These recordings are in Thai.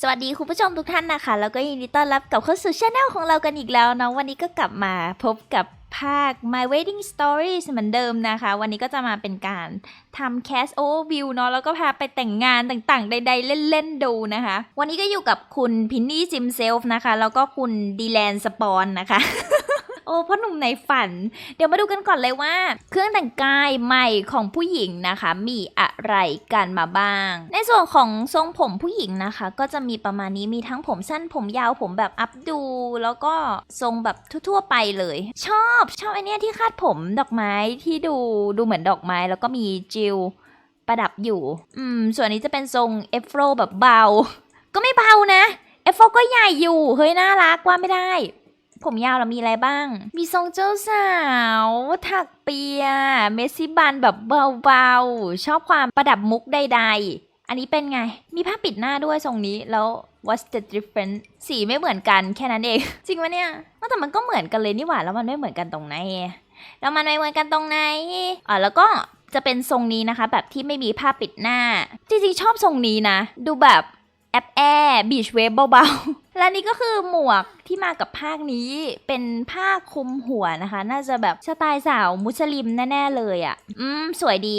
สวัสดีคุณผู้ชมทุกท่านนะคะ แล้วก็ยินดีต้อนรับกลับเข้าสู่ช anel ของเรากันอีกแล้วเนาะวันนี้ก็กลับมาพบกับภาค My Wedding Stories เหมือนเดิมนะคะ วันนี้ก็จะมาเป็นการทำ cast overview เนาะแล้วก็พาไปแต่งงานต่างๆ ใด ๆ เล่น ๆ ดูนะคะ วันนี้ก็อยู่กับคุณพินนี่ซิมเซลฟ์นะคะ แล้วก็คุณดีแลนสปอนนะคะ โอ้พ่อหนุ่มในฝัน เดี๋ยวมาดูกันก่อนเลยว่า เครื่องแต่งกายใหม่ของผู้หญิงนะคะ มีอะไรกันมาบ้าง ในส่วนของทรงผมผู้หญิงนะคะ ก็จะมีประมาณนี้มีทั้งผมสั้นผมยาวผมแบบอัพดู แล้วก็ทรงแบบทั่วๆไปเลย ชอบชอบไอเนี้ยที่คาดผมดอกไม้ที่ดูดูเหมือนดอกไม้ แล้วก็มีจิวประดับอยู่ อืม ส่วนนี้จะเป็นทรงเอฟโรแบบเบา ก็ไม่เบานะ เอฟโรก็ใหญ่อยู่ เฮ้ย น่ารักว่าไม่ได้ ผมยาวแล้วมีอะไรบ้าง มีทรงเจ้าสาว ถักเปีย เมสซี่บันแบบเบาๆ ชอบความประดับมุกใดๆ อันนี้เป็นไง มีผ้าปิดหน้าด้วยทรงนี้แล้ว what's the difference สีไม่เหมือนกันแค่นั้นเอง จริงปะเนี่ยว่าแต่มันก็เหมือนกันเลยนี่หว่าแล้วมันไม่เหมือนกันตรงไหนแล้วมันไม่เหมือนกันตรงไหนอ่าแล้วก็จะเป็นทรงนี้นะคะ แบบที่ไม่มีผ้าปิดหน้า จริงๆชอบทรงนี้นะ ดูแบบแอปแอร์บีชเวฟเบาๆ และนี่ก็คือหมวกที่มากับภาคนี้เป็นผ้าคลุมหัวนะคะ น่าจะแบบสไตล์สาวมุสลิมแน่ ๆ เลยอะ่ะ อืม สวยดี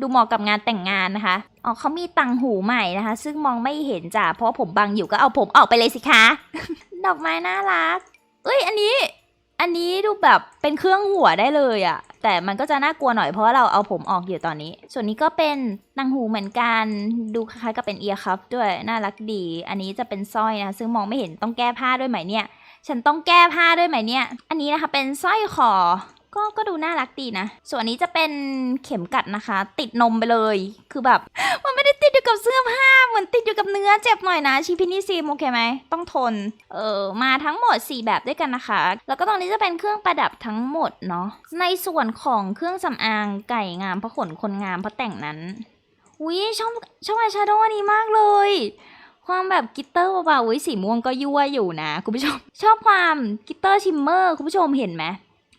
ดูเหมาะกับงานแต่งงานนะคะอ๋อเขามีตังหูใหม่นะคะ ซึ่งมองไม่เห็นจ้ะเพราะผมบังอยู่ก็เอาผมออกไปเลยสิคะ ดอกไม้น่ารัก เอ้ย อันนี้ อันนี้ดูแบบเป็นเครื่องหัวได้เลยอะแต่มันก็จะน่ากลัวหน่อยเพราะว่าเราเอาผมออกอยู่ตอนนี้ ส่วนนี้ก็เป็นตังหูเหมือนกัน ดูคล้ายๆกับเป็นเอียร์คัฟด้วยน่ารักดี อันนี้จะเป็นสร้อยนะ ซึ่งมองไม่เห็นต้องแก้ผ้าด้วยไหมเนี่ย ฉันต้องแก้ผ้าด้วยไหมเนี่ย อันนี้นะคะเป็นสร้อยคอ ก็ก็ดูน่ารักดีนะ ส่วนนี้จะเป็นเข็มกัดนะคะ ติดนมไปเลย คือแบบ มันไม่ได้ติดอยู่กับเสื้อผ้าเหมือนติดอยู่กับเนื้อเจ็บหน่อยนะชิพินี่ซีมโอเคไหมต้องทน เออมาทั้งหมด 4 แบบด้วยกันนะคะ แล้วก็ตรงนี้จะเป็นเครื่องประดับทั้งหมดเนาะในส่วนของเครื่องสำอางไก่งามพระขนคนงามพระแต่งนั้นอุ้ยชอบชอบไอแชโดว์อันนี้มากเลยความแบบกิตเตอร์เบาๆอุ้ยสีม่วงก็ยั่วอยู่นะคุณผู้ชม ชอบความกิตเตอร์ชิมเมอร์คุณผู้ชมเห็นไหม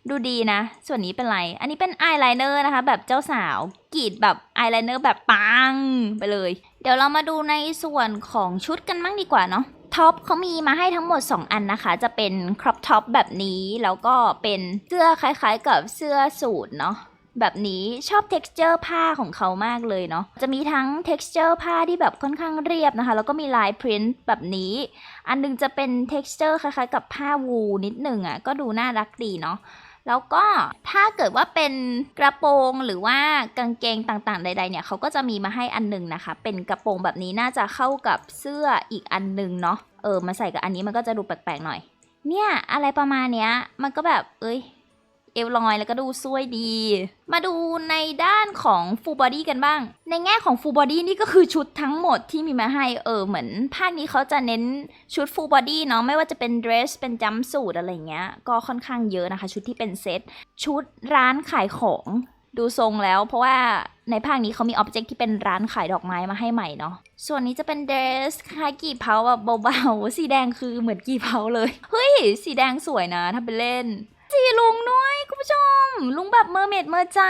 ดูดีนะ ส่วนนี้เป็นไร อันนี้เป็นอายไลเนอร์นะคะ แบบเจ้าสาวกรีดแบบอายไลเนอร์แบบปังไปเลย เดี๋ยวเรามาดูในส่วนของชุดกันบ้างดีกว่าเนาะท็อปเขามีมาให้ทั้งหมด 2 อันนะคะ จะเป็นครอปท็อปแบบนี้ แล้วก็เป็นเสื้อคล้ายๆกับเสื้อสูทเนาะแบบนี้ชอบ texture ผ้าของเขามากเลยเนาะ จะมีทั้ง texture ผ้าที่แบบค่อนข้างเรียบนะคะ แล้วก็มีลาย print แบบนี้ อันหนึงจะเป็น texture คล้ายๆ กับผ้าวูลนิดหนึ่งอะ่ะ ก็ดูน่ารักดีเนาะ แล้วก็ถ้าเกิดว่าเป็นกระโปรงหรือว่ากางเกงต่างๆ ใด ๆ เนี่ยเขาก็จะมีมาให้อันหนึ่งนะคะ เป็นกระโปรงแบบนี้น่าจะเข้ากับเสื้ออีกอันหนึ่งเนาะเออมาใส่กับอันนี้มันก็จะดูแปลกๆหน่อย เนี่ยอะไรประมาณเนี้ยมันก็แบบเอ้ย เอวลอยแล้วก็ดูสวยดี มาดูในด้านของ full body กันบ้าง ในแง่ของ full body นี่ก็คือชุดทั้งหมดที่มีมาให้เออเหมือนภาคนี้เขาจะเน้นชุด full body เนาะไม่ว่าจะเป็น dress เป็น jumpsuit อะไรเงี้ย ก็ค่อนข้างเยอะนะคะ ชุดที่เป็นเซตชุดร้านขายของดูทรงแล้ว เพราะว่าในภาคนี้เขามีอ็อบเจกต์ที่เป็นร้านขายดอกไม้มาให้ใหม่เนาะส่วนนี้จะเป็นเดรสคล้ายกี่เพาแบบเบาๆสีแดงคือเหมือนกี่เพาเลย เฮ้ย สีแดงสวยนะถ้าไปเล่น สีลุงด้วยคุณผู้ชม ลุงแบบเมอร์เมดเมอร์ใจ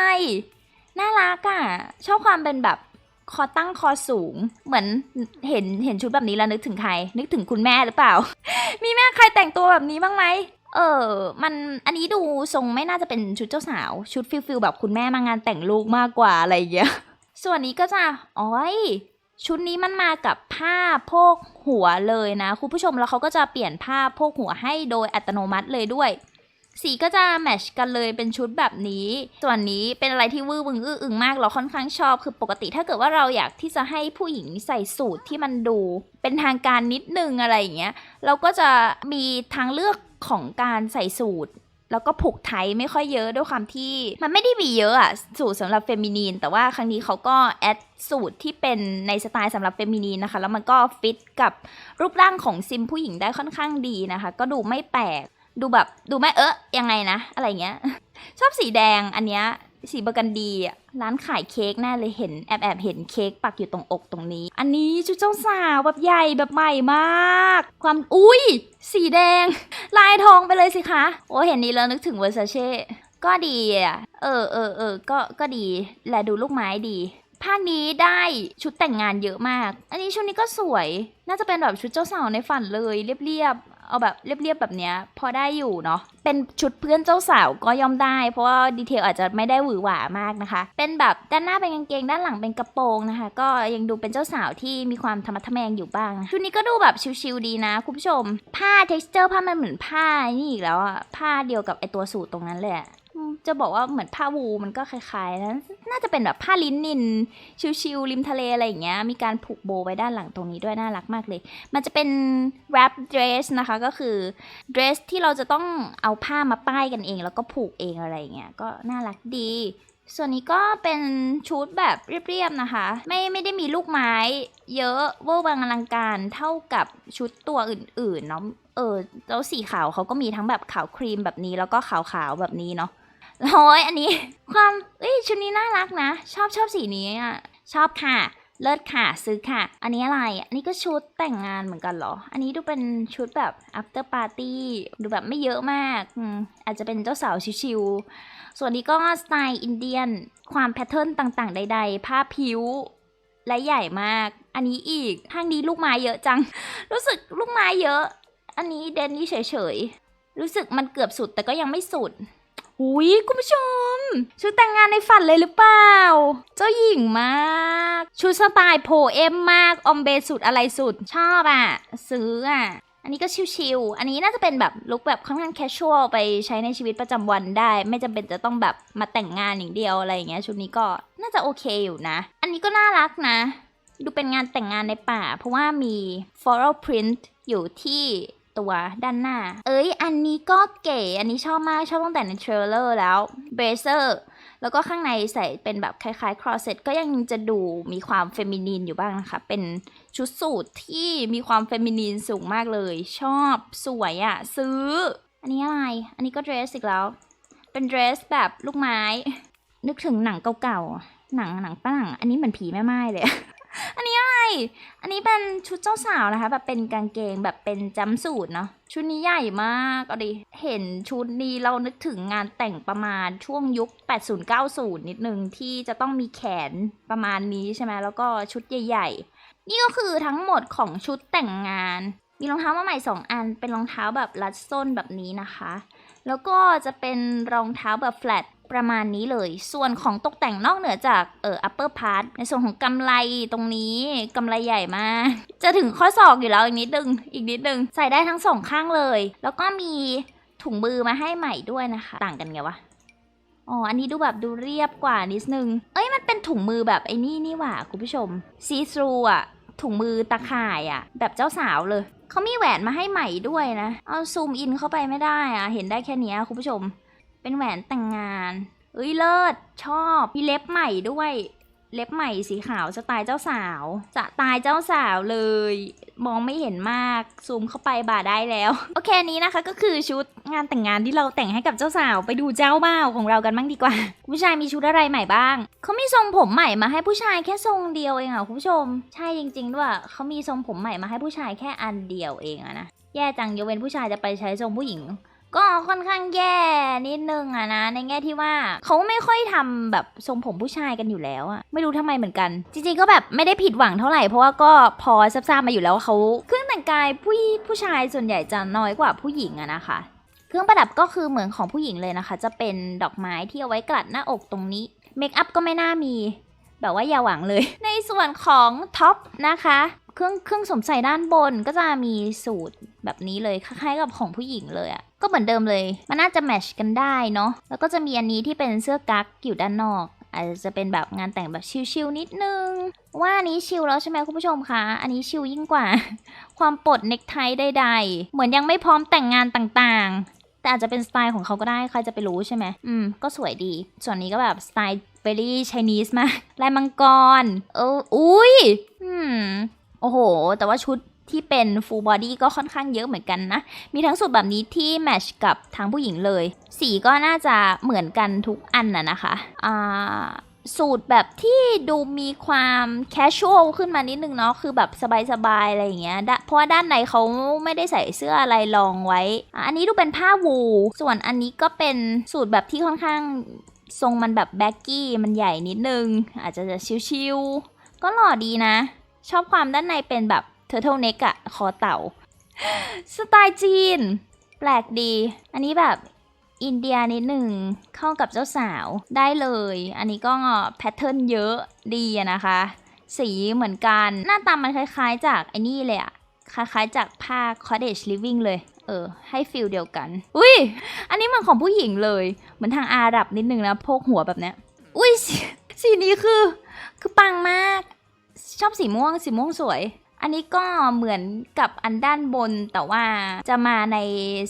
น่ารักอะ่ะ ชอบความเป็นแบบคอตั้งคอสูง เหมือนเห็นเห็นชุดแบบนี้แล้วนึกถึงใคร นึกถึงคุณแม่หรือเปล่า มีแม่ใครแต่งตัวแบบนี้บ้างไหมเออ มันอันนี้ดูทรงไม่น่าจะเป็นชุดเจ้าสาว ชุดฟิลฟิลแบบคุณแม่มางานแต่งลูกมากกว่าอะไรอย่างเงี้ย ส่วนนี้ก็จะอ๋อยชุดนี้มันมากับผ้าโพกหัวเลยนะ คุณผู้ชมแล้วเขาก็จะเปลี่ยนผ้าโพกหัวให้โดยอัตโนมัติเลยด้วย สีก็จะแมชกันเลยเป็นชุดแบบนี้ ส่วนนี้เป็นอะไรที่วื้อวึงอื้ออึงมากเราค่อนข้างชอบ คือปกติถ้าเกิดว่าเราอยากที่จะให้ผู้หญิงใส่สูทที่มันดู เป็นทางการนิดนึงอะไรอย่างเงี้ย เราก็จะมีทางเลือกของการใส่สูทแล้วก็ผูกไทยไม่ค่อยเยอะด้วยความที่มันไม่ได้มีเยอะอะสูตรสำหรับเฟมินีน แต่ว่าครั้งนี้เขาก็แอดสูตรที่เป็นในสไตล์สำหรับเฟมินีนนะคะ แล้วมันก็ฟิตกับรูปร่างของซิมผู้หญิงได้ค่อนข้างดีนะคะ ก็ดูไม่แปลก ดูแบบดูไม่เอ๊ะยังไงนะ อะไรเงี้ย ชอบสีแดงอันเนี้ยสีเบอร์กันดีอะร้านขายเค้กแน่เลยเห็นแอบแอบเห็นเค้กปักอยู่ตรงอกตรงนี้ อันนี้ชุดเจ้าสาวแบบใหญ่แบบใหม่มาก ความอุ้ย สีแดง ลายทองไปเลยสิคะ โอ้เห็นนี้แล้วนึกถึงเวอร์ซาเช่ก็ดีอะเออเออเออก็ก็ดี และดูลูกไม้ดีภาคนี้ได้ชุดแต่งงานเยอะมาก อันนี้ชุดนี้ก็สวย น่าจะเป็นแบบชุดเจ้าสาวในฝันเลย เรียบ เอาแบบเรียบๆแบบเนี้ยพอได้อยู่เนาะเป็นชุดเพื่อนเจ้าสาวก็ย่อมได้ เพราะว่าดีเทลอาจจะไม่ได้หวือหวามากนะคะ เป็นแบบด้านหน้าเป็นกางเกงด้านหลังเป็นกระโปรงนะคะ ก็ยังดูเป็นเจ้าสาวที่มีความธรรมะทแมงอยู่บ้าง ชุดนี้ก็ดูแบบชิลๆดีนะคุณผู้ชม ผ้า texture ผ้ามันเหมือนผ้านี่อีกแล้วอะผ้าเดียวกับไอตัวสูตรตรงนั้นเลยอะ จะบอกว่าเหมือนผ้าวูมันก็คล้ายๆนะน่าจะเป็นแบบผ้าลิ้นนิน ชิลๆริมทะเลอะไรอย่างเงี้ย มีการผูกโบว์ไว้ด้านหลังตรงนี้ด้วยน่ารักมากเลย มันจะเป็น wrap dress นะคะก็คือ dress ที่เราจะต้องเอาผ้ามาป้ายกันเอง แล้วก็ผูกเองอะไรอย่างเงี้ย ก็น่ารักดี ส่วนนี้ก็เป็นชุดแบบเรียบๆนะคะ ไม่ไม่ได้มีลูกไม้เยอะเวอร์วังอลังการเท่ากับชุดตัวอื่นๆเนาะเออแล้วสีขาวเขาก็มีทั้งแบบขาวครีมแบบนี้แล้วก็ขาวๆแบบนี้เนาะ โอ้ยอันนี้ ความเอ้ยชุดนี้น่ารักนะ ชอบชอบสีนี้อะชอบค่ะ เลิศค่ะซื้อค่ะ อันนี้อะไร อันนี้ก็ชุดแต่งงานเหมือนกันเหรอ อันนี้ดูเป็นชุดแบบ after party ดูแบบไม่เยอะมากอืมอาจจะเป็นเจ้าสาวชิวๆส่วนนี้ก็สไตล์อินเดียน ความแพทเทิร์นต่างๆ ใด ๆ ผ้าผิวและใหญ่มาก อันนี้อีกข้างนี้ลูกไม้เยอะจัง รู้สึกลูกไม้เยอะ อันนี้เดนนี่เฉยๆ รู้สึกมันเกือบสุดแต่ก็ยังไม่สุด หุยคุณผู้ชม ชุดแต่งงานในฝันเลยหรือเปล่า เจ้าหญิงมาก ชุดสไตล์โพเอมมาก ออมเบสุดอะไรสุด ชอบอะ ซื้ออะ อันนี้ก็ชิวๆ อันนี้น่าจะเป็นแบบลุคแบบค่อนข้างแคชชวลไปใช้ในชีวิตประจำวันได้ ไม่จำเป็นจะต้องแบบมาแต่งงานอย่างเดียวอะไรอย่างเงี้ย ชุดนี้ก็น่าจะโอเคอยู่นะ อันนี้ก็น่ารักนะ ดูเป็นงานแต่งงานในป่า เพราะว่ามี floral print อยู่ที่ ตัวด้านหน้า เอ้ย อันนี้ก็เก๋ อันนี้ชอบมาก ชอบตั้งแต่ในเทรลเลอร์แล้วเบรเซอร์แล้วก็ข้างในใส่เป็นแบบคล้ายๆครอเซ็ตก็ยังจะดูมีความเฟมินีนอยู่บ้างนะคะ เป็นชุดสูทที่มีความเฟมินีนสูงมากเลย ชอบสวยอะ่ะ ซื้อ อันนี้อะไร อันนี้ก็เดรสอีกแล้ว เป็นเดรสแบบลูกไม้ นึกถึงหนังเก่าๆหนังหนังป้าหนังอันนี้เหมือนผีแม่ไม้เลย อันนี้อะไร อันนี้เป็นชุดเจ้าสาวนะคะ แบบเป็นกางเกงแบบเป็นจัมสูทเนาะ ชุดนี้ใหญ่มากเอาดิ เห็นชุดนี้เรานึกถึงงานแต่งประมาณช่วงยุค 80-90 นิดนึงที่จะต้องมีแขนประมาณนี้ใช่ไหมแล้วก็ชุดใหญ่ ๆ นี่ก็คือทั้งหมดของชุดแต่งงาน มีรองเท้ามาใหม่ 2 อัน เป็นรองเท้าแบบรัดส้นแบบนี้นะคะ แล้วก็จะเป็นรองเท้าแบบแฟลต ประมาณนี้เลย ส่วนของตกแต่งนอกเหนือจากเอ่อ upper part ในส่วนของกำไรตรงนี้กำไรใหญ่มาก จะถึงข้อศอกอยู่แล้วอีกนิดนึง อีกนิดนึง ใส่ได้ทั้งสองข้างเลย แล้วก็มีถุงมือมาให้ใหม่ด้วยนะคะ ต่างกันไงวะอ๋อ อันนี้ดูแบบดูเรียบกว่านิดนึง เอ้ย มันเป็นถุงมือแบบไอ้นี่นี่หว่าคุณผู้ชม ซีทรูอะถุงมือตะข่ายอะแบบเจ้าสาวเลย เขามีแหวนมาให้ใหม่ด้วยนะ เอาซูมอินเข้าไปไม่ได้อะเห็นได้แค่เนี้ยคุณผู้ชม เป็นแหวนแต่งงาน เอ้ยเลิศ ชอบ มีเล็บใหม่ด้วย เล็บใหม่สีขาวสไตล์เจ้าสาวจะตายเจ้าสาวเลย มองไม่เห็นมาก ซูมเข้าไปบ่าได้แล้ว โอเคอันนี้นะคะก็คือชุดงานแต่งงานที่เราแต่งให้กับเจ้าสาว ไปดูเจ้าบ่าวของเรากันบ้างดีกว่า ผู้ชายมีชุดอะไรใหม่บ้าง เขามีทรงผมใหม่มาให้ผู้ชายแค่ทรงเดียวเองอะคุณผู้ชม ใช่จริงๆด้วยเขามีทรงผมใหม่มาให้ผู้ชายแค่อันเดียวเองอะนะ แย่จังยกเว้นผู้ชายจะไปใช้ทรงผู้หญิง ก็ค่อนข้างแย่นิดนึงอะนะ ในแง่ที่ว่าเขาไม่ค่อยทำแบบทรงผมผู้ชายกันอยู่แล้วอะไม่รู้ทำไมเหมือนกัน จริงๆก็แบบไม่ได้ผิดหวังเท่าไหร่เพราะว่าก็พอทราบมาอยู่แล้วว่าเขาเครื่องแต่งกายผู้ผู้ชายส่วนใหญ่จะน้อยกว่าผู้หญิงอะนะคะ เครื่องประดับก็คือเหมือนของผู้หญิงเลยนะคะ จะเป็นดอกไม้ที่เอาไว้กลัดหน้าอกตรงนี้เมคอัพก็ไม่น่ามี แบบว่าอย่าหวังเลย ในส่วนของท็อปนะคะเครื่องเครื่องสวมใส่ด้านบนก็จะมีสูตรแบบนี้เลยคล้ายๆกับของผู้หญิงเลยอะ ก็เหมือนเดิมเลย มันน่าจะแมชกันได้เนาะ แล้วก็จะมีอันนี้ที่เป็นเสื้อกั๊กอยู่ด้านนอก อาจจะเป็นแบบงานแต่งแบบชิลๆนิดนึง ว่าอันนี้ชิลแล้วใช่ไหมคุณผู้ชมคะ อันนี้ชิลยิ่งกว่า ความปลดเน็กไทใดๆ เหมือนยังไม่พร้อมแต่งงานต่างๆ แต่อาจจะเป็นสไตล์ของเขาก็ได้ ใครจะไปรู้ใช่ไหมอืม ก็สวยดี ส่วนนี้ก็แบบสไตล์เ e รี่ Chinese มากลายมังกร เออ อุ้ย อืม โอ้โห แต่ว่าชุด ที่เป็น full body ก็ค่อนข้างเยอะเหมือนกันนะ มีทั้งสูตรแบบนี้ที่แมทชกับทางผู้หญิงเลย สีก็น่าจะเหมือนกันทุกอันน่ะนะคะอ่าสูตรแบบที่ดูมีความแคชชวลขึ้นมานิดนึงเนาะคือแบบสบายๆอะไรอย่างเงี้ยเพราะว่าด้านในเขาไม่ได้ใส่เสื้ออะไรรองไว้ อันนี้ดูเป็นผ้าวูลส่วนอันนี้ก็เป็นสูตรแบบที่ค่อนข้างทรงมันแบบแบ็กกี้มันใหญ่นิดนึง อาจจะจะชิวๆก็หล่อดีนะ ชอบความด้านในเป็นแบบ เทอร์เทลเน็กอะคอเต่า สไตล์จีน แปลกดี อันนี้แบบอินเดียนิดหนึ่งเข้ากับเจ้าสาวได้เลย อันนี้ก็แพทเทิร์นเยอะดีอะนะคะ สีเหมือนกัน หน้าตามันคล้ายๆ จากไอ้นี่เลยอะคล้ายๆ จากผ้า cottage living เลย เออ ให้ฟิลเดียวกัน อุ้ย อันนี้มันของผู้หญิงเลย เหมือนทางอาหรับนิดนึงนะโพกหัวแบบเนี้ย อุ้ยสสีนี้คือ คือปังมาก ชอบสีม่วง สีม่วงสวย อันนี้ก็เหมือนกับอันด้านบนแต่ว่าจะมาใน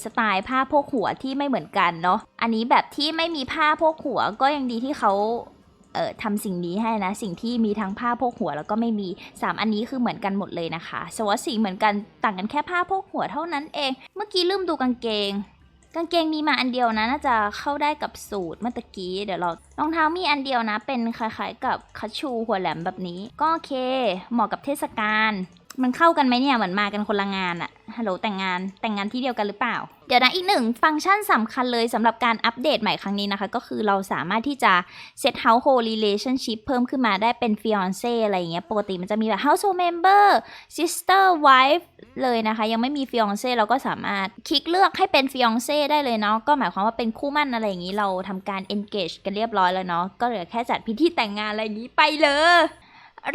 สไตล์ผ้าโพกหัวที่ไม่เหมือนกันเนาะ อันนี้แบบที่ไม่มีผ้าโพกหัวก็ยังดีที่เขาเอ่อทำสิ่งนี้ให้นะ สิ่งที่มีทั้งผ้าโพกหัวแล้วก็ไม่มี 3 อันนี้คือเหมือนกันหมดเลยนะคะสวัสดีเหมือนกันต่างกันแค่ผ้าโพกหัวเท่านั้นเอง เมื่อกี้ลืมดูกางเกง กางเกงมีมาอันเดียวนะน่าจะเข้าได้กับสูตรเมื่อกี้ เดี๋ยวเรารองเท้ามีอันเดียวนะ เป็นคล้ายๆกับคัชชูหัวแหลมแบบนี้ ก็โอเค เหมาะกับเทศกาลมันเข้ากันไหมเนี่ยเหมือนมากันคนละงานอะฮัลโหลแต่งงานแต่งงานที่เดียวกันหรือเปล่า ดี๋ยวนะอีกหนึ่งฟังก์ชันสำคัญเลยสำหรับการอัปเดตใหม่ครั้งนี้นะคะ ก็คือเราสามารถที่จะ set household relationship เพิ่มขึ้นมาได้เป็น fiance อะไรอย่างเงี้ยปกติมันจะมีแบบ household member sister wife เลยนะคะ ยังไม่มี fiance เราก็สามารถคลิกเลือกให้เป็น fiance ได้เลยเนาะก็หมายความว่าเป็นคู่มั่นอะไรอย่างนี้เราทำการ engage กันเรียบร้อยแล้วเนาะก็เหลือแค่จัดพิธีแต่งงานอะไรอย่างนี้ไปเลย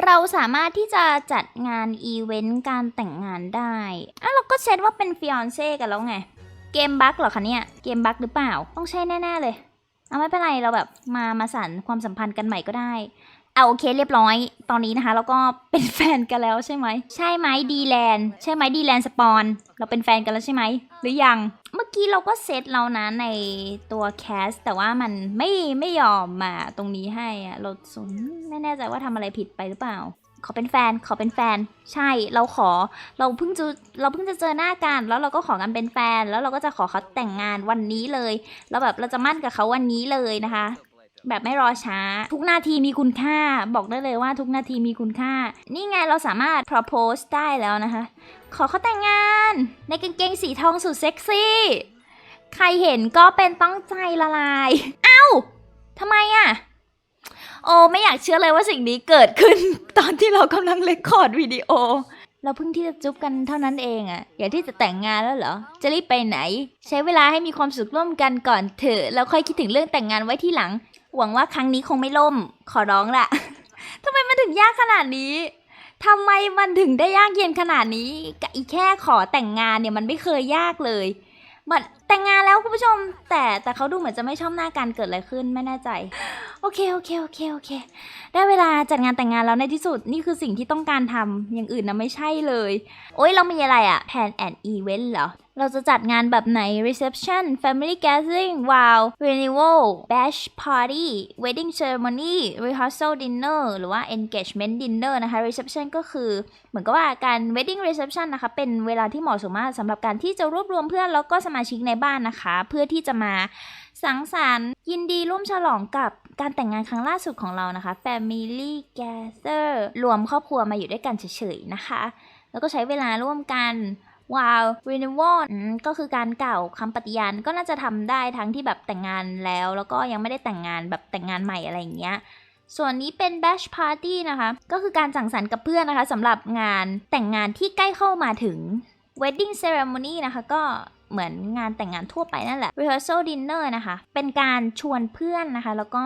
เราสามารถที่จะจัดงานอีเวนต์การแต่งงานได้อะเราก็เซตว่าเป็น fiance กันแล้วไง เกมบั๊กเหรอคะเนี่ย เกมบั๊กหรือเปล่า ต้องใช่แน่ ๆ เลย เอาไม่เป็นไรเราแบบมามาสานความสัมพันธ์กันใหม่ก็ได้เอาโอเคเรียบร้อย ตอนนี้นะคะเราก็เป็นแฟนกันแล้วใช่ไหม ใช่ไหมดีแลนใช่ไหมดีแลนสปอน เราเป็นแฟนกันแล้วใช่ไหม หรือยัง เมื่อกี้เราก็เซตแล้วนะในตัวแคส แต่ว่ามันไม่ไม่ยอมมาตรงนี้ให้อะเราสนไม่แน่ใจว่าทำอะไรผิดไปหรือเปล่า ขอเป็นแฟน ขอเป็นแฟน ใช่ เราขอ เราเพิ่งจะ เราเพิ่งจะเจอหน้ากัน แล้วเราก็ขอกันเป็นแฟน แล้วเราก็จะขอเขาแต่งงานวันนี้เลย แล้วแบบเราจะมั่นกับเขาวันนี้เลยนะคะ แบบไม่รอช้า ทุกนาทีมีคุณค่า บอกได้เลยว่าทุกนาทีมีคุณค่า นี่ไงเราสามารถ propose ได้แล้วนะคะ ขอเขาแต่งงาน ในกางเกงสีทองสุดเซ็กซี่ ใครเห็นก็เป็นต้องใจละลาย เอ้า ไม่อยากเชื่อเลยว่าสิ่งนี้เกิดขึ้น ตอนที่เรากำลังเลคคอร์ดวิดีโอ เราเพิ่งที่จะจุ๊บกันเท่านั้นเองอะอยากที่จะแต่งงานแล้วเหรอ จะรีบไปไหน ใช้เวลาให้มีความสุขร่วมกันก่อนเถอะแล้วค่อยคิดถึงเรื่องแต่งงานไว้ที่หลัง หวังว่าครั้งนี้คงไม่ล่ม ขอร้องละ ทำไมมันถึงยากขนาดนี้ทำไมมันถึงได้ยากเย็นขนาดนี้กับอีแค่ขอแต่งงานเนี่ยมันไม่เคยยากเลยมันแต่งงานแล้วคุณผู้ชม แต่แต่เขาดูเหมือนจะไม่ชอบหน้ากันเกิดอะไรขึ้นไม่แน่ใจ โอเคโอเคโอเคโอเค ได้เวลาจัดงานแต่งงานแล้วในที่สุดนี่คือสิ่งที่ต้องการทำอย่างอื่นนะไม่ใช่เลย โอ๊ยเรามีอะไรอะ plan and event เหรอ เราจะจัดงานแบบไหน reception family gathering wow renewal bash party wedding ceremony rehearsal dinner หรือว่า engagement dinner นะคะ reception ก็คือเหมือนกับว่าการ wedding reception นะคะ เป็นเวลาที่เหมาะสมมากสำหรับการที่จะรวบรวมเพื่อนแล้วก็สมาชิกในบ้านนะคะ เพื่อที่จะมาสังสรรค์ยินดีร่วมฉลองกับการแต่งงานครั้งล่าสุดของเรานะคะ family gather รวมครอบครัวมาอยู่ด้วยกันเฉยๆนะคะ แล้วก็ใช้เวลาร่วมกันว้าว renewal อืมก็คือการเก่าคำปฏิญาณก็น่าจะทำได้ทั้งที่แบบแต่งงานแล้ว แล้วก็ยังไม่ได้แต่งงานแบบแต่งงานใหม่อะไรอย่างเงี้ย ส่วนนี้เป็น bash party นะคะ ก็คือการสังสรรค์กับเพื่อนนะคะสำหรับงานแต่งงานที่ใกล้เข้ามาถึง wedding ceremony นะคะ ก็ เหมือนงานแต่งงานทั่วไปนั่นแหละ rehearsal dinner นะคะ เป็นการชวนเพื่อนนะคะ แล้วก็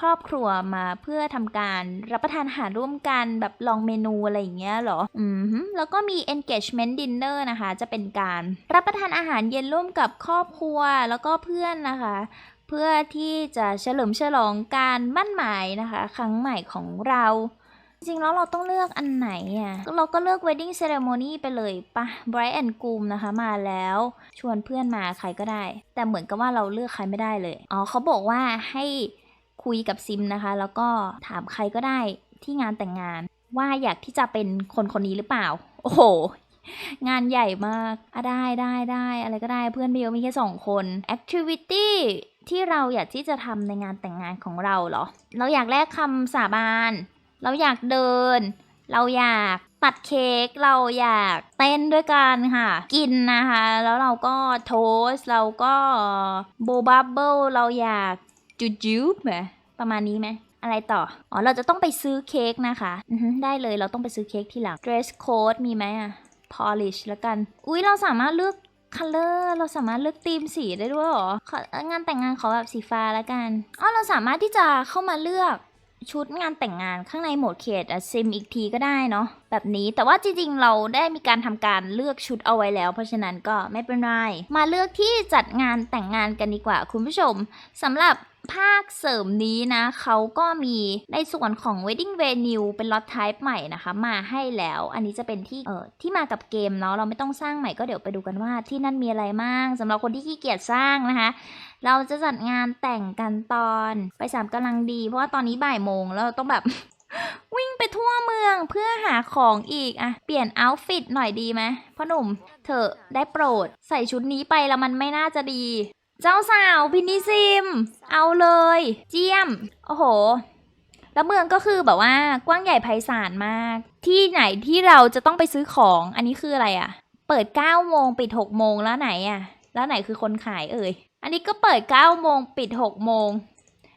ครอบครัวมาเพื่อทำการรับประทานอาหารร่วมกันแบบลองเมนูอะไรอย่างเงี้ยเหรอ อืมแล้วก็มี engagement dinner นะคะ จะเป็นการรับประทานอาหารเย็นร่วมกับครอบครัวแล้วก็เพื่อนนะคะ เพื่อที่จะเฉลิมฉลองการมั่นหมายนะคะ ครั้งใหม่ของเรา จริงแล้วเราต้องเลือกอันไหนอะ เราก็เลือก wedding ceremony ไปเลยปะ bride and groom นะคะมาแล้ว ชวนเพื่อนมาใครก็ได้ แต่เหมือนกับว่าเราเลือกใครไม่ได้เลย อ๋อเขาบอกว่าให้คุยกับซิมนะคะ แล้วก็ถามใครก็ได้ที่งานแต่งงาน ว่าอยากที่จะเป็นคนคนนี้หรือเปล่า โอ้โห งานใหญ่มากอะได้ได้ได้ อะไรก็ได้เพื่อนไม่เยอะมีแค่สองคน activity ที่เราอยากที่จะทำในงานแต่งงานของเราเหรอ เราอยากแลกคำสาบาน เราอยากเดิน เราอยากตัดเค้กเราอยากเต้นด้วยกันค่ะ กินนะคะ แล้วเราก็โทส์เราก็โบบับเบิลเราอยากจูจูไหมประมาณนี้ไหมอะไรต่อ อ๋อ เราจะต้องไปซื้อเค้กนะคะ ได้เลย เราต้องไปซื้อเค้กที่หลัง dress code มีไหมอะ polish แล้วกัน อุ๊ยเราสามารถเลือก color เราสามารถเลือกธีมสีได้ด้วยหรอ งานแต่งงานขอแบบสีฟ้าแล้วกัน อ๋อ เราสามารถที่จะเข้ามาเลือก ชุดงานแต่งงานข้างในโหมดเขตซิมอีกทีก็ได้เนาะแบบนี้แต่ว่าจริงๆ เราได้มีการทำการเลือกชุดเอาไว้แล้ว เพราะฉะนั้นก็ไม่เป็นไร มาเลือกที่จัดงานแต่งงานกันดีกว่า คุณผู้ชมสำหรับภาคเสริมนี้นะ เขาก็มีในส่วนของ wedding venue เป็น lot type ใหม่นะคะ มาให้แล้ว อันนี้จะเป็นที่เอ่อที่มากับเกมเนาะเราไม่ต้องสร้างใหม่ก็เดี๋ยวไปดูกันว่าที่นั่นมีอะไรบ้างสำหรับคนที่ขี้เกียจสร้างนะคะ เราจะจัดงานแต่งกันตอนไปสามกำลังดี เพราะว่าตอนนี้บ่ายโมงแล้วเราต้องแบบ วิ่งไปทั่วเมืองเพื่อหาของอีกอะเปลี่ยนเอาท์ฟิตหน่อยดีไหมพ่อหนุ่มเธอได้โปรด ใส่ชุดนี้ไปแล้วมันไม่น่าจะดี เจ้าสาวพินิซิม เอาเลย เจียม โอ้โหแล้วเมืองก็คือแบบว่ากว้างใหญ่ไพศาลมาก ที่ไหนที่เราจะต้องไปซื้อของอันนี้คืออะไรอะ่ะ เปิด9โมงปิด6โมงแล้วไหนอะ่ะ แล้วไหนคือคนขายเอ่ย อันนี้ก็เปิด9โมงปิด6โมง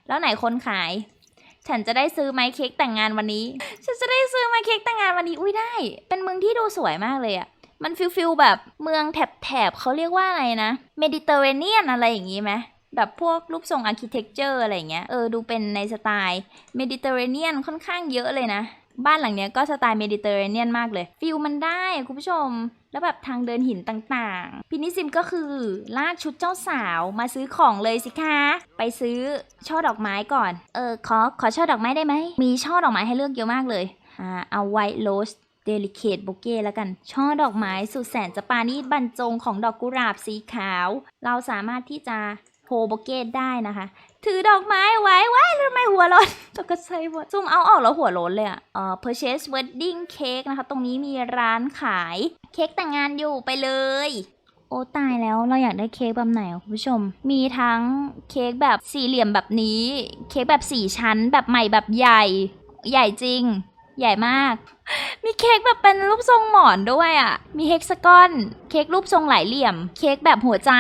แล้วไหนคนขาย ฉันจะได้ซื้อไหมเค้กแต่งงานวันนี้ ฉันจะได้ซื้อไหมเค้กแต่งงานวันนี้ อุ้ยได้ เป็นเมืองที่ดูสวยมากเลยอะมันฟิลฟิลแบบเมืองแถบแถบเขาเรียกว่าอะไรนะ เมดิเตอร์เรเนียนอะไรอย่างงี้ไหมแบบพวกรูปทรงอาร์เคเต็กเจอร์อะไรอย่างเงี้ย เออดูเป็นในสไตล์เมดิเตอร์เรเนียนค่อนข้างเยอะเลยนะ บ้านหลังเนี้ยก็สไตล์เมดิเตอร์เรเนียนมากเลย ฟิลมันได้คุณผู้ชม แล้วแบบทางเดินหินต่างๆ พินิซิมก็คือลากชุดเจ้าสาวมาซื้อของเลยสิคะ ไปซื้อช่อดอกไม้ก่อน เออขอขอช่อดอกไม้ได้ไหม มีช่อดอกไม้ให้เลือกเยอะมากเลย อ่า เอาไวท์โรสเดลิเคทโบเก้แล้วกัน ช่อดอกไม้สุดแสนจะปาณีบรรจงของดอกกุหลาบสีขาว เราสามารถที่จะโฮโบเก้ได้นะคะ ถือดอกไม้ไว้ไว้ทำไมหัวร้อนตกใจหมดซูมเอาออกแล้วหัวโล้นเลยอะเอ่อ purchase wedding cake นะคะ ตรงนี้มีร้านขาย เค้กแต่งงานอยู่ไปเลย โอ้ตายแล้วเราอยากได้เค้กแบบไหนคุณผู้ชม มีทั้งเค้กแบบสี่เหลี่ยมแบบนี้ เค้กแบบสี่ชั้น แบบใหม่แบบใหญ่ ใหญ่จริง ใหญ่มาก มีเค้กแบบเป็นรูปทรงหมอนด้วยอะ มีเฮกซากอน เค้กรูปทรงหลายเหลี่ยม เค้กแบบหัวใจ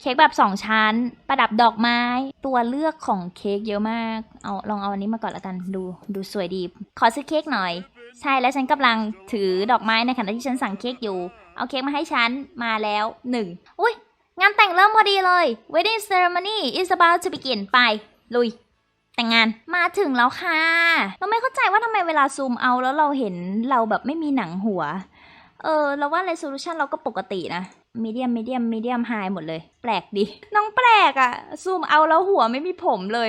เค้กแบบสองชั้น ประดับดอกไม้ ตัวเลือกของเค้กเยอะมาก เอาลองเอาอันนี้มาก่อนละกัน ดู ดูสวยดี ขอซื้อเค้กหน่อย ใช่แล้วฉันกำลังถือดอกไม้ในขณะที่ฉันสั่งเค้กอยู่ เอาเค้กมาให้ฉันมาแล้วหนึ่งอุ้ยงานแต่งเริ่มพอดีเลย wedding ceremony is about to begin ไป ลุย แต่งงานมาถึงแล้วค่ะ เราไม่เข้าใจว่าทำไมเวลาซูมเอาแล้วเราเห็นเราแบบไม่มีหนังหัว เออ เราว่า resolution เราก็ปกตินะ medium medium medium high หมดเลย แปลกดิ น้องแปลกอะซูมเอาแล้วหัวไม่มีผมเลย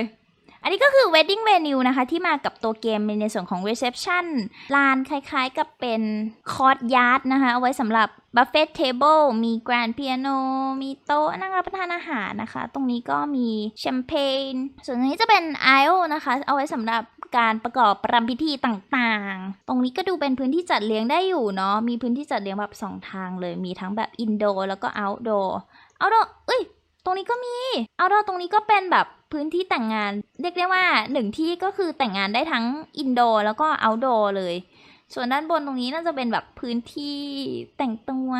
อันนี้ก็คือ wedding venue นะคะ ที่มากับตัวเกมในส่วนของ reception ลานคล้ายๆกับเป็น courtyard นะคะ เอาไว้สำหรับ buffet table มี grand piano มีโต๊ะนั่งรับประทานอาหารนะคะ ตรงนี้ก็มีแชมเปญ ส่วนตรงนี้จะเป็น aisle นะคะ เอาไว้สำหรับการประกอบประรำพิธีต่างๆ ตรงนี้ก็ดูเป็นพื้นที่จัดเลี้ยงได้อยู่เนาะ มีพื้นที่จัดเลี้ยงแบบสองทางเลย มีทั้งแบบ indoor แล้วก็ outdoor outdoor เอ้ย ตรงนี้ก็มีเอาดอตรงนี้ก็เป็นแบบ พื้นที่แต่งงาน เรียกได้ว่าหนึ่งที่ก็คือแต่งงานได้ทั้งอินโดแล้วก็เอาดอเลย ส่วนด้านบนตรงนี้น่าจะเป็นแบบพื้นที่แต่งตัว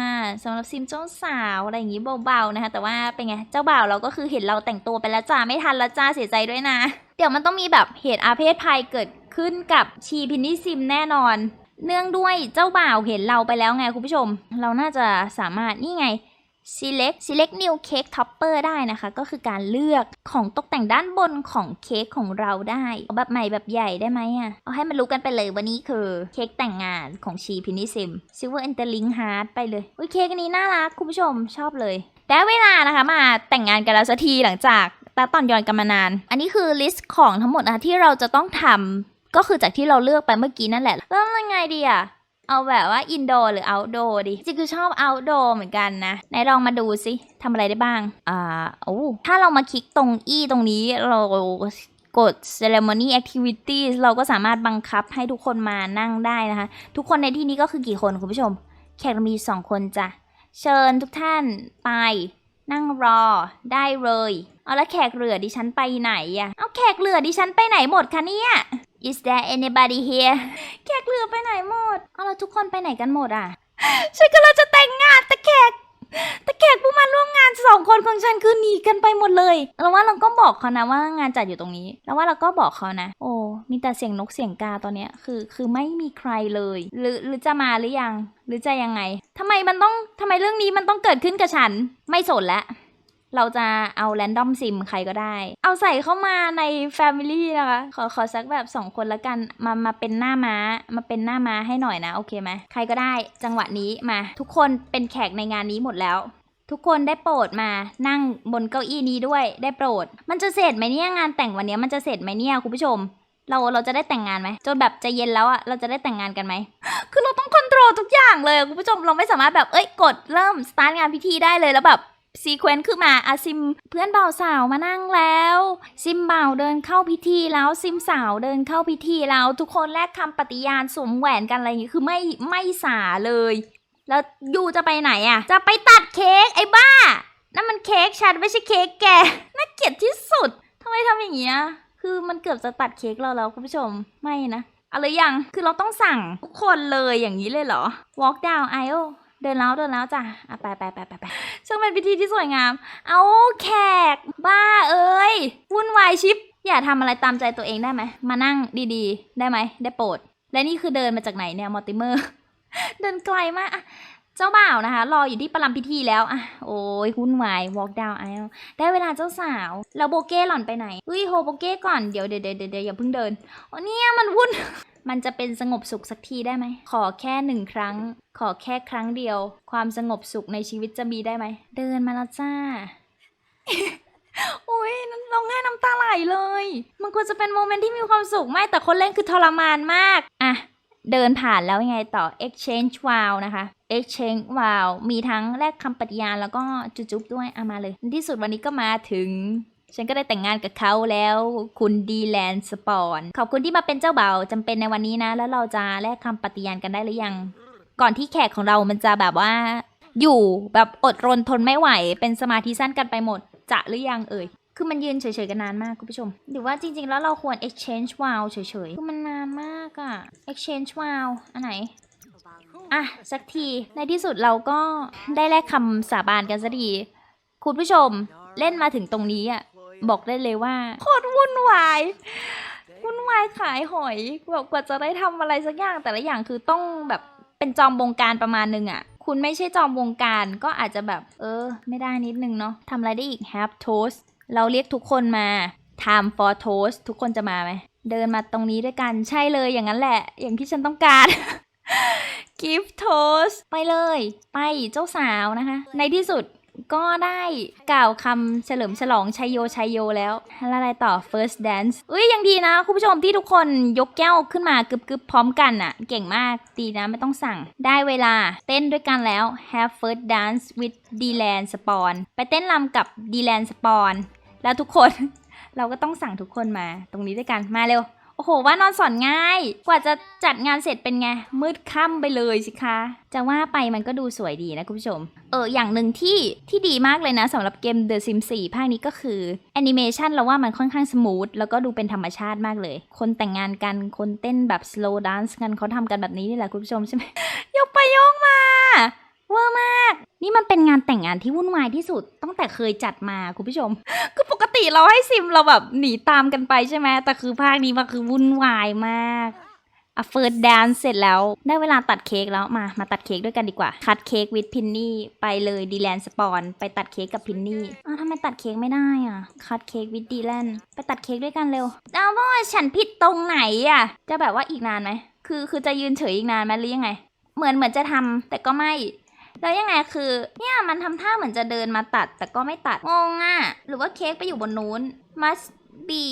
สำหรับซิมเจ้าสาวอะไรอย่างนี้เบาๆนะคะ แต่ว่าเป็นไงเจ้าบ่าวเราก็คือเห็นเราแต่งตัวไปแล้วจ้าไม่ทันแล้วจ้าเสียใจด้วยนะ เดี๋ยวมันต้องมีแบบเหตุอาเพศภัยเกิดขึ้นกับชีพินนี่ซิมแน่นอน เนื่องด้วยเจ้าบ่าวเห็นเราไปแล้วไงคุณผู้ชม เราน่าจะสามารถนี่ไง select select new cake topper ได้นะคะ ก็คือการเลือกของตกแต่งด้านบนของเค้กของเราได้เอาแบบใหม่แบบใหญ่ได้ไหมอะ เอาให้มันรู้กันไปเลยวันนี้คือเค้กแต่งงานของชีพินิซิม silver interlink heart ไปเลยอุ้ยเค้กอันนี้น่ารักคุณผู้ชมชอบเลย ได้เวลานะคะมาแต่งงานกันแล้วสักทีหลังจากตาตอนย้อนกันมานาน อันนี้คือลิสต์ของทั้งหมดนะคะที่เราจะต้องทำก็คือจากที่เราเลือกไปเมื่อกี้นั่นแหละ เริ่มยังไงดีอะ เอาแบบว่าอินโดหรือ outdoor ดิจริงคือชอบ outdoor เหมือนกันนะไหนลองมาดูสิทำอะไรได้บ้าง อ่าโอ้ถ้าเรามาคลิกตรง e ตรงนี้เรากด ceremony activities เราก็สามารถบังคับให้ทุกคนมานั่งได้นะคะ ทุกคนในที่นี้ก็คือกี่คนคุณผู้ชม แขกมีสองคนจ้ะ เชิญทุกท่านไป นั่งรอได้เลย เอาแล้วแขกเหลือดิฉันไปไหนอะเอาแขกเหลือดิฉันไปไหนหมดคะเนี่ย Is there anybody here แขกเหลือไปไหนหมด เอาแล้วทุกคนไปไหนกันหมดอะ ฉันกำลังจะแต่งงานแต่แขกแต่แขกผู้มาร่วมงานสองคนของฉันคือหนีกันไปหมดเลยแล้วว่าเราก็บอกเขานะว่างานจัดอยู่ตรงนี้ แล้วว่าเราก็บอกเขานะ โอ้ มีแต่เสียงนกเสียงกาตอนเนี้ยคือ คือไม่มีใครเลย หรือหรือจะมาหรือยัง หรือจะยังไงทำไมมันต้องทำไมเรื่องนี้มันต้องเกิดขึ้นกับฉัน ไม่สนแล้ว เราจะเอาแรนดอมซิมใครก็ได้ เอาใส่เข้ามาใน Family นะคะ ขอขอสักแบบสองคนละกัน มามาเป็นหน้าม้า มาเป็นหน้าม้าให้หน่อยนะ โอเคไหมใครก็ได้จังหวะนี้มา ทุกคนเป็นแขกในงานนี้หมดแล้ว ทุกคนได้โปรดมานั่งบนเก้าอี้นี้ด้วยได้โปรด มันจะเสร็จไหมเนี่ยงานแต่งวันนี้มันจะเสร็จไหมเนี่ยคุณผู้ชมเราเราจะได้แต่งงานไหมจนแบบจะเย็นแล้วอะเราจะได้แต่งงานกันไหมคือเราต้องคอนโทรลทุกอย่างเลยคุณผู้ชมเราไม่สามารถแบบเอ้ยกดเริ่มสตาร์ทงานพิธีได้เลยแล้วแบบ ซีเควนต์ขึ้นมาอาซิมเพื่อนบ่าวสาวมานั่งแล้ว ซิมบ่าวเดินเข้าพิธีแล้วซิมสาวเดินเข้าพิธีแล้ว ทุกคนแลกคำปฏิญาณสวมแหวนกันอะไรอย่างงี้คือไม่ไม่สาเลย แล้วยูจะไปไหนอะจะไปตัดเค้กไอ้บ้านั่นมันเค้กฉันไม่ใช่เค้กแกน่าเกลียดที่สุดทำไมทำอย่างเงี้ยคือมันเกือบจะตัดเค้กเราแล้วคุณผู้ชมไม่นะอาหรือยังคือเราต้องสั่งทุกคนเลยอย่างนี้เลยเหรอ walk down aisle เดินแล้วเดินแล้วจ้ะอะไปไปไปไปไปช่างเป็นพิธีที่สวยงาม เอาแขก บ้าเอ้ยวุ่นวายชิป อย่าทำอะไรตามใจตัวเองได้ไหม มานั่งดีๆ ได้ไหม ได้โปรด และนี่คือเดินมาจากไหนเนี่ย มอติเมอร์ เดินไกลมากอะเจ้าบ่าวนะคะ รออยู่ที่ประลำพิธีแล้วอะโอ้ยวุ่นวาย walk down aisle ได้เวลาเจ้าสาว แล้วโบเก้หล่อนไปไหนเฮ้ยโฮโบเก้ก่อน เดี๋ยวเดี๋ยวเดี๋ยวเดี๋ยวอย่าเพิ่งเดินโอ้เนี่ยมันวุ่น มันจะเป็นสงบสุขสักทีได้ไหม ขอแค่หนึ่งครั้ง ขอแค่ครั้งเดียว ความสงบสุขในชีวิตจะมีได้ไหม เดินมาแล้วจ้าโอ้ยน้ำร้องไห้น้ำตาไหลเลย มันควรจะเป็นโมเมนต์ที่มีความสุขไม่แต่คนเล่นคือทรมานมากอะเดินผ่านแล้วยังไงต่อ exchange wow นะคะ exchange wow มีทั้งแลกคำปฏิญาณแล้วก็จุ๊บๆด้วยเอามาเลย ที่สุดวันนี้ก็มาถึง ฉันก็ได้แต่งงานกับเขาแล้วคุณดีแลนสปอน ขอบคุณที่มาเป็นเจ้าบ่าวจำเป็นในวันนี้นะ แล้วเราจะแลกคำปฏิญาณกันได้หรือยัง ก่อนที่แขกของเรามันจะแบบว่า อยู่แบบอดรนทนไม่ไหว เป็นสมาธิสั้นกันไปหมด จะหรือยังเอ่ย คือมันยืนเฉยๆกันนานมากคุณผู้ชม หรือว่าจริงๆ แล้วเราควร exchange wow เฉยๆ คือมันนานมากอะ exchange wow อันไหนอะสักที ในที่สุดเราก็ได้แลกคำสาบานกันสักทีคุณผู้ชมเล่นมาถึงตรงนี้อะ บอกได้เลยว่าโคตรวุ่นวายวุ่นวายขายหอยแบบกว่าจะได้ทำอะไรสักอย่างแต่ละอย่างคือต้องแบบเป็นจอมวงการประมาณนึงอะคุณไม่ใช่จอมวงการก็อาจจะแบบ เออ ไม่ได้นิดนึงเนาะทำอะไรได้อีก have toast เราเรียกทุกคนมา time for toast ทุกคนจะมาไหม เดินมาตรงนี้ด้วยกันใช่เลยอย่างนั้นแหละ อย่างที่ฉันต้องการ gift toast ไปเลย ไปเจ้าสาวนะคะ ในที่สุด ก็ได้กล่าวคำเฉลิมฉลองชัยโยชัยโยแล้วแล้วอะไรต่อ first dance อุ้ยยังดีนะ คุณผู้ชมที่ทุกคนยกแก้วขึ้นมากึบๆพร้อมกันอะเก่งมากดีนะไม่ต้องสั่ง ได้เวลาเต้นด้วยกันแล้ว have first dance with d l a n Spawn ไปเต้นรำกับ d l a n Spawn แล้วทุกคน เราก็ต้องสั่งทุกคนมา ตรงนี้ด้วยกันมาเร็ว โอ้โห ว่านอนสอนง่าย กว่าจะจัดงานเสร็จเป็นไง มืดค่ำไปเลยสิคะ จะว่าไปมันก็ดูสวยดีนะคุณผู้ชม เออ อย่างหนึ่งที่ที่ดีมากเลยนะสำหรับเกม The Sims 4 ภาคนี้ก็คือแอนิเมชันเราว่ามันค่อนข้างสมูทแล้วก็ดูเป็นธรรมชาติมากเลย คนแต่งงานกัน คนเต้นแบบ slow dance กันเขาทำกันแบบนี้นี่แหละคุณผู้ชมใช่ไหมยกไปยกมา เวอร์มาก นี่มันเป็นงานแต่งงานที่วุ่นวายที่สุดตั้งแต่เคยจัดมาคุณผู้ชม คือปกติเราให้ซิมเราแบบหนีตามกันไปใช่ไหมแต่คือภาคนี้มันคือวุ่นวายมากอะเฟิร์สแดนเสร็จแล้ว ได้เวลาตัดเค้กแล้วมามาตัดเค้กด้วยกันดีกว่า คัดเค้กวิดพินนี่ไปเลยดีแลนสปอนไปตัดเค้กกับพินนี่อ้าวทำไมตัดเค้กไม่ได้อะ คัดเค้กวิดดีแลนไปตัดเค้กด้วยกันเร็วดาวว่าฉันผิดตรงไหนอะ จะแบบว่าอีกนานไหมคือคือจะยืนเฉยอีกนานไหมหรือยังไง เหมือนเหมือนจะทำแต่ก็ไม่ แล้วยังไงคือ เนี่ยมันทำท่าเหมือนจะเดินมาตัด แต่ก็ไม่ตัดงงอะ่ะ หรือว่าเค้กไปอยู่บนนู้น must be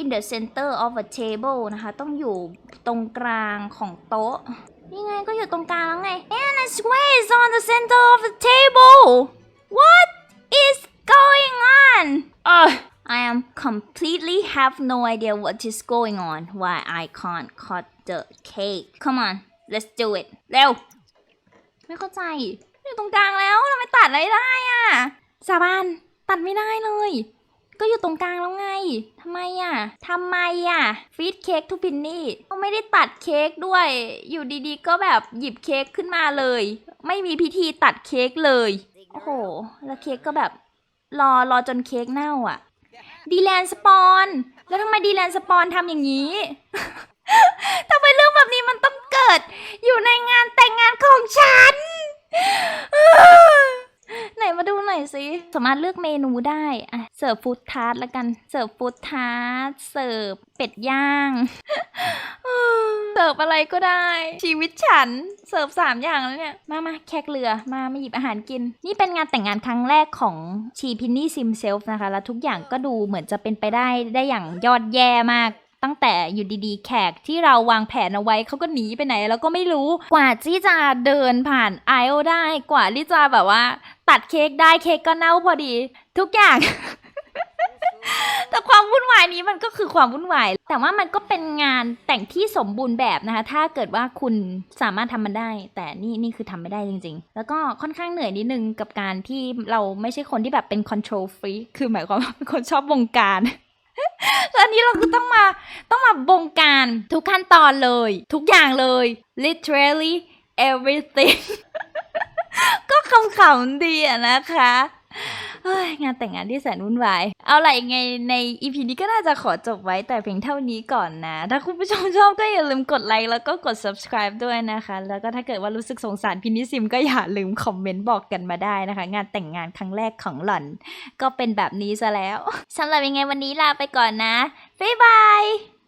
in the center of a table นะคะ ต้องอยู่ตรงกลางของโต๊ะนี่ไงก็อยู่ตรงกลางแล้วไง and a square is on the center of the table what is going on uh, I am completely have no idea what is going on why I can't cut the cake come on let's do it เร็ว ไม่เข้าใจอยู่ตรงกลางแล้วทำไมตัดไม่ได้อะสาบานตัดไม่ได้เลย ก็อยู่ตรงกลางแล้วไงทำไมอะทำไมอะฟีดเค้กทูพินนี่เขาไม่ได้ตัดเค้กด้วย อยู่ดีๆ ก็แบบหยิบเค้กขึ้นมาเลย ไม่มีพิธีตัดเค้กเลยโอ้โห แล้วเค้กก็แบบรอรอจนเค้กเน่าอะดีแลนสปอน แล้วทำไมดีแลนสปอนทำอย่างนี้ ทำไมเรื่องแบบนี้มันต้อง ด อยู่ในงานแต่งงานของฉัน ไหนมาดูหน่อยสิ สามารถเลือกเมนูได้อะเสิร์ฟฟู้ดทาร์ตละกัน เสิร์ฟฟู้ดทาร์ตเสิร์ฟเป็ดย่าง เสิร์ฟอะไรก็ได้ ชีวิตฉัน เสิร์ฟสามอย่างแล้วเนี่ย มามาแขกเรือ มามาหยิบอาหารกิน นี่เป็นงานแต่งงานครั้งแรกของชีพินนี่ซิมเซลฟ์นะคะ แล้วทุกอย่างก็ดูเหมือนจะเป็นไปได้ได้อย่างยอดแย่มาก ตั้งแต่อยู่ดีๆ แขกที่เราวางแผนเอาไว้เขาก็หนีไปไหนแล้วก็ไม่รู้ กว่าที่จะเดินผ่านไอโอได้ กว่าที่จะแบบว่า ตัดเค้กได้เค้กก็เน่าพอดี ทุกอย่าง แต่ความวุ่นวายนี้มันก็คือความวุ่นวาย แต่ว่ามันก็เป็นงานแต่งที่สมบูรณ์แบบนะคะ ถ้าเกิดว่าคุณสามารถทำมันได้ แต่นี่นี่คือทำไม่ได้จริง ๆ แล้วก็ค่อนข้างเหนื่อยนิดนึงกับการที่เราไม่ใช่คนที่แบบเป็น control freak คือหมายความว่าเป็นคนชอบบงการ แล้วอันนี้เราก็ต้องมาต้องมาบงการทุกขั้นตอนเลย ทุกอย่างเลย literally everything ก็ขำๆดีอะนะคะ งานแต่งงานที่แสนวุ่นวาย เอาล่ะยังไงใน EP นี้ก็น่าจะขอจบไว้แต่เพียงเท่านี้ก่อนนะ ถ้าคุณผู้ชมชอบก็อย่าลืมกดไลค์แล้วก็กด subscribe ด้วยนะคะ แล้วก็ถ้าเกิดว่ารู้สึกสงสารพินิซิมก็อย่าลืมคอมเมนต์บอกกันมาได้นะคะ งานแต่งงานครั้งแรกของหล่อน ก็เป็นแบบนี้ซะแล้วสำหรับยังไงวันนี้ลาไปก่อนนะบ๊ายบาย